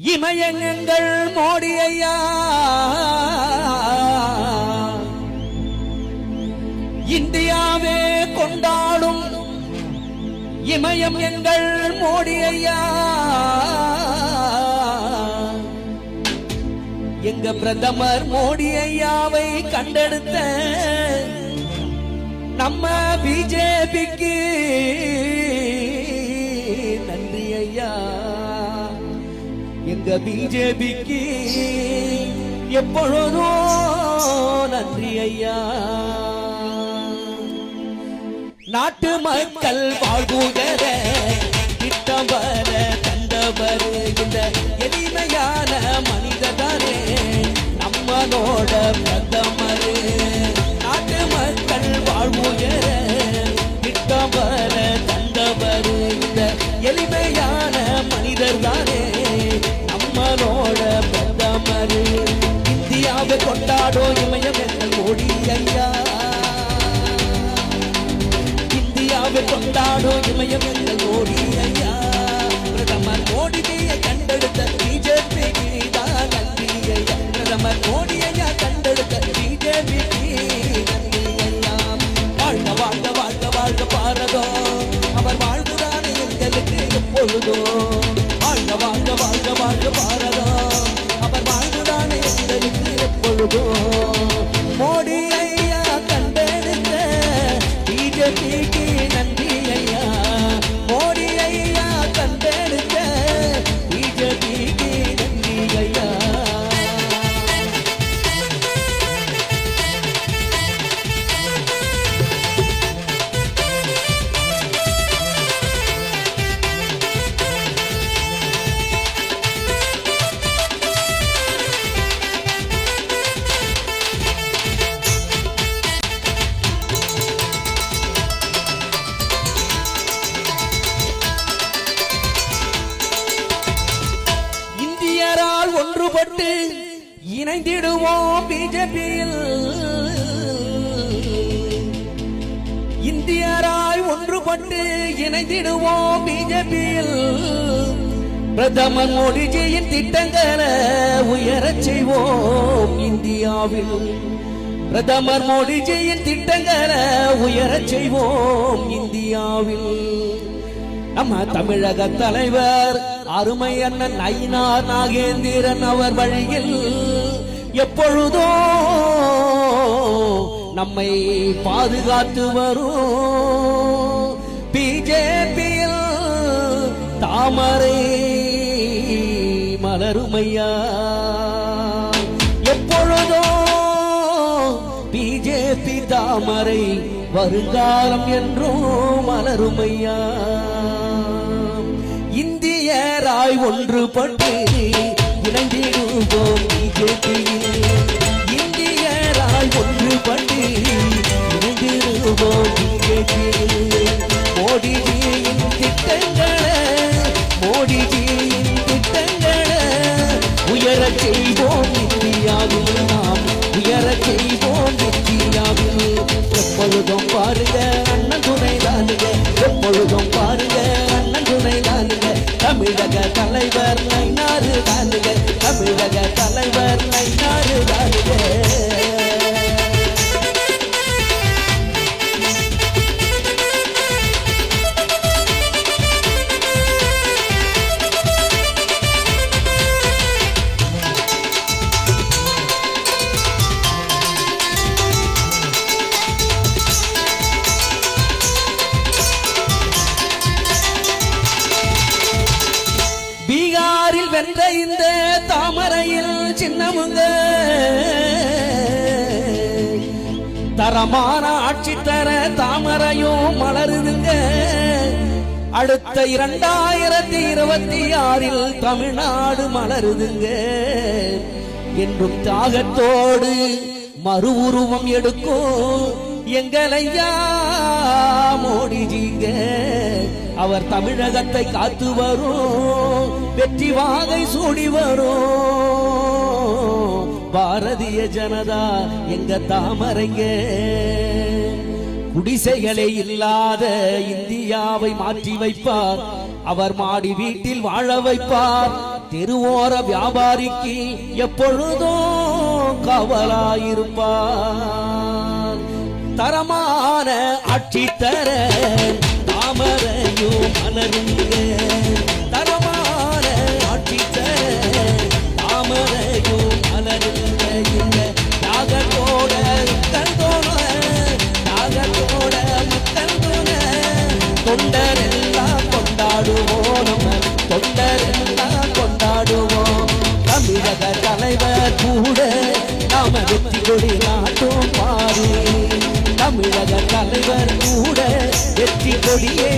இமயங்கள் மோடி ஐயா இந்தியாவே கொண்டாடும் இமயம் எங்கள் மோடி ஐயா எங்க பிரதமர் மோடி ஐயாவை கண்டெடுத்த நம்ம பிஜேபிக்கு எங்க பிஜேபிக்கு எப்பொழுதும் நன்றி ஐயா. நாட்டு மக்கள் வாழ்வுகர திட்டவர தந்தவர் இந்த எளிமையான மனிததானே. நம்மளோட பிரதமர். நாட்டு மக்கள் வாழ்வுகர திட்டவர தந்தவர் இந்த எளிமையான மனிதர் தானே நாடோ இமயம் எங்கள் மோடி ஐயா இந்தியாவை கொண்டாடோ இமயம் எங்கள் மோடி ஐயா பிரதமர் மோடியை கண்டெடுத்த பிஜேபி தான் நன்றி ஐயா பிரதமர் மோடி ஐயா கண்டெடுத்த பிஜேபி நன்றி ஐயா வாழ்க வாழ்க வாழ்க வாழ்க பாரதம். அவர் வாழ்வுதானே எங்களுக்கு எப்பொழுதோ. மோடி ஐயா கண்டெடுத்த பிஜேபிக்கு இணைந்திடுவோம் பிஜேபியில். இந்தியராய் ஒன்றுபட்டு இணைந்திடுவோம் பிஜேபியில். பிரதமர் மோடிஜியின் திட்டங்களை உயரச் செய்வோம் இந்தியாவில் பிரதமர் மோடிஜியின் திட்டங்களை உயரச் செய்வோம் இந்தியாவில். நம்ம தமிழக தலைவர் அருமை அண்ணன் ஐநா நாகேந்திரன் அவர் வழியில். எப்பொழுதோ நம்மை பாதுகாத்து வரும் பிஜேபியில் தாமரை மலருமையா. எப்பொழுதோ பிஜேபி தாமரை வருங்காலம் என்றும் மலருமையா. இந்தியராய் ஒன்றுபட்டு இணைந்திடுவோம். பிஜேபியில் இந்தியராய் ஒன்றுபட்டு இணைந்திடுவோம் பிஜேபியில் மோடிஜியின் திட்டங்களை மோடிஜியின் திட்டங்களை உயரச் செய்வோம் இந்தியாவில் நாம் உயரச் செய்வோம் இந்தியாவில் எப்பொழுதும் பாருங்க அண்ணன் துணை தானுங்க எப்பொழுதும் பாருங்க அண்ணன் துணை தானுங்க தமிழக தலைவர் நைனாறு தானுங்க பீகாரில் இந்த தாமரையில் சின்னமுங்க. தரமான ஆட்சி தர தாமரையும் மலருதுங்க. அடுத்த இரண்டாயிரத்தி இருபத்தி ஆறில் தமிழ்நாடு மலருதுங்க. என்றும் தாகத்தோடு மறு உருவம் எடுக்கும் எங்களையா மோடிஜிங்க. அவர் தமிழகத்தை காத்து வரும். வெற்றி வாகை சூடி வரும். பாரதிய ஜனதா எங்க தாமரைங்க. குடிசைகளே இல்லாத இந்தியாவை மாற்றி வைப்பார். அவர் மாடி வீட்டில் வாழ வைப்பார். தெருவோர வியாபாரிக்கு எப்பொழுதும் கவலாயிருப்பார். தரமான ஆட்சி தர தாமரையும் மலருங்க. கொடியை